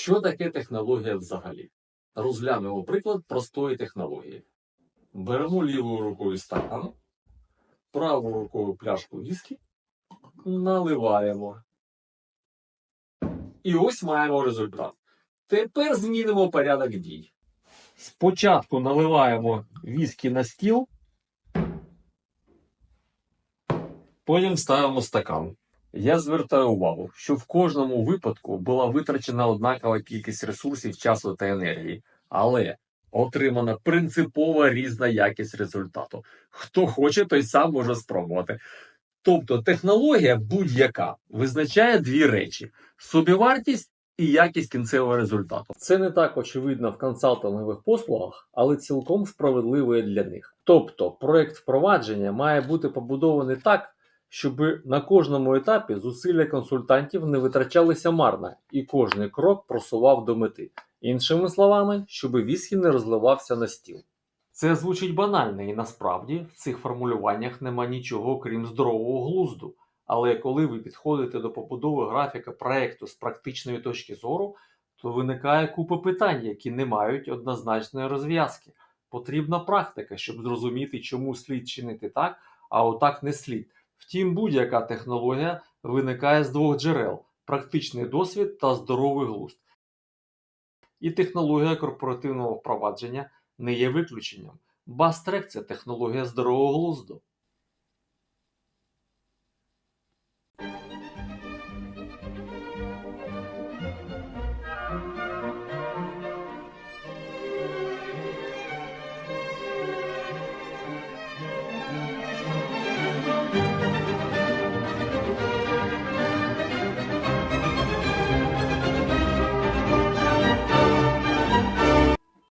Що таке технологія взагалі? Розглянемо приклад простої технології. Беремо лівою рукою стакан, правою рукою пляшку віскі, наливаємо. І ось маємо результат. Тепер змінимо порядок дій. Спочатку наливаємо віскі на стіл, потім ставимо стакан. Я звертаю увагу, що в кожному випадку була витрачена однакова кількість ресурсів, часу та енергії, але отримана принципово різна якість результату. Хто хоче, той сам може спробувати. Тобто технологія будь-яка визначає дві речі: собівартість і якість кінцевого результату. Це не так очевидно в консалтингових послугах, але цілком справедливо для них. Тобто, проект впровадження має бути побудований так, щоб на кожному етапі зусилля консультантів не витрачалися марно, і кожний крок просував до мети. Іншими словами, щоб віскі не розливався на стіл. Це звучить банально, і насправді в цих формулюваннях нема нічого крім здорового глузду. Але коли ви підходите до побудови графіка проекту з практичної точки зору, то виникає купа питань, які не мають однозначної розв'язки. Потрібна практика, щоб зрозуміти, чому слід чинити так, а отак не слід. Втім, будь-яка технологія виникає з двох джерел: практичний досвід та здоровий глузд. І технологія корпоративного впровадження не є виключенням. Бастрек це технологія здорового глузду.